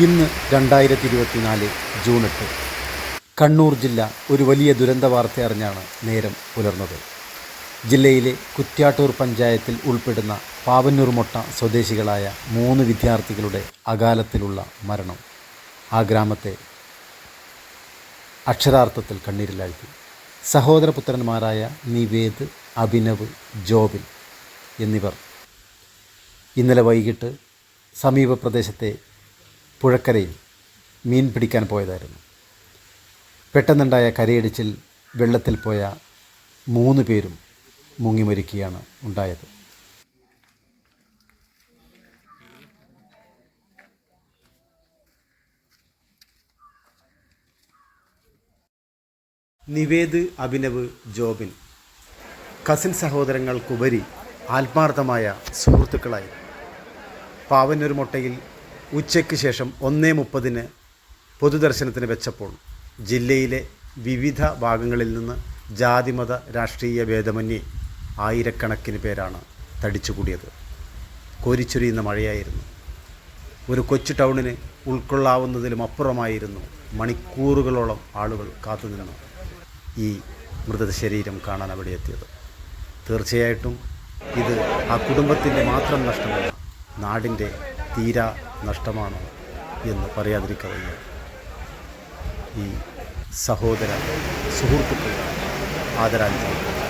ഇന്ന് രണ്ടായിരത്തി ഇരുപത്തിനാല് ജൂൺ എട്ട്. കണ്ണൂർ ജില്ല ഒരു വലിയ ദുരന്ത വാർത്ത അറിഞ്ഞാണ് നേരം പുലർന്നത്. ജില്ലയിലെ കുറ്റ്യാട്ടൂർ പഞ്ചായത്തിൽ ഉൾപ്പെടുന്ന പാവന്നൂർ മൊട്ട സ്വദേശികളായ മൂന്ന് വിദ്യാർത്ഥികളുടെ അകാലത്തിലുള്ള മരണം. ആ ഗ്രാമത്തെ അക്ഷരാർത്ഥത്തിൽ കണ്ണീരിലാഴ്ത്തി. സഹോദരപുത്രന്മാരായ നിവേദ് അഭിനവ് ജോബിൻ എന്നിവർ ഇന്നലെ വൈകിട്ട് സമീപ പ്രദേശത്തെ പുഴക്കരയിൽ മീൻ പിടിക്കാൻ പോയതായിരുന്നു. പെട്ടെന്നുണ്ടായ കരയിടിച്ചിൽ വെള്ളത്തിൽ പോയ മൂന്ന് പേരും മുങ്ങിമരിക്കുകയാണ് ഉണ്ടായത്. നിവേദ് അഭിനവ് ജോബിൻ. കസിൻ സഹോദരങ്ങൾക്കുപരി ആത്മാർത്ഥമായ സുഹൃത്തുക്കളായി. പാവന്നൊരു മൊട്ടയിൽ ഉച്ചയ്ക്ക് ശേഷം ഒന്നേ മുപ്പതിന് പൊതുദർശനത്തിന് വെച്ചപ്പോൾ ജില്ലയിലെ വിവിധ ഭാഗങ്ങളിൽ നിന്ന് ജാതിമത രാഷ്ട്രീയ ഭേദമന്യേ ആയിരക്കണക്കിന് പേരാണ് തടിച്ചുകൂടിയത്. കോരിച്ചൊരിയുന്ന മഴയായിരുന്നു. ഒരു കൊച്ചു ടൗണിന് ഉൾക്കൊള്ളാവുന്നതിലും അപ്പുറമായിരുന്നു മണിക്കൂറുകളോളം ആളുകൾ കാത്തുനിന്നു ഈ മൃതശരീരം കാണാൻ അവിടെ എത്തിയത്. തീർച്ചയായിട്ടും ഇത് ആ കുടുംബത്തിന്റെ മാത്രം നഷ്ടമല്ല നാടിന്റെ തീരാ നഷ്ടമാണ് എന്ന് പറയാതിരിക്കവയ്യ. ഈ സഹോദര സുഹൃത്തുക്കൾ ആദരാഞ്ജലി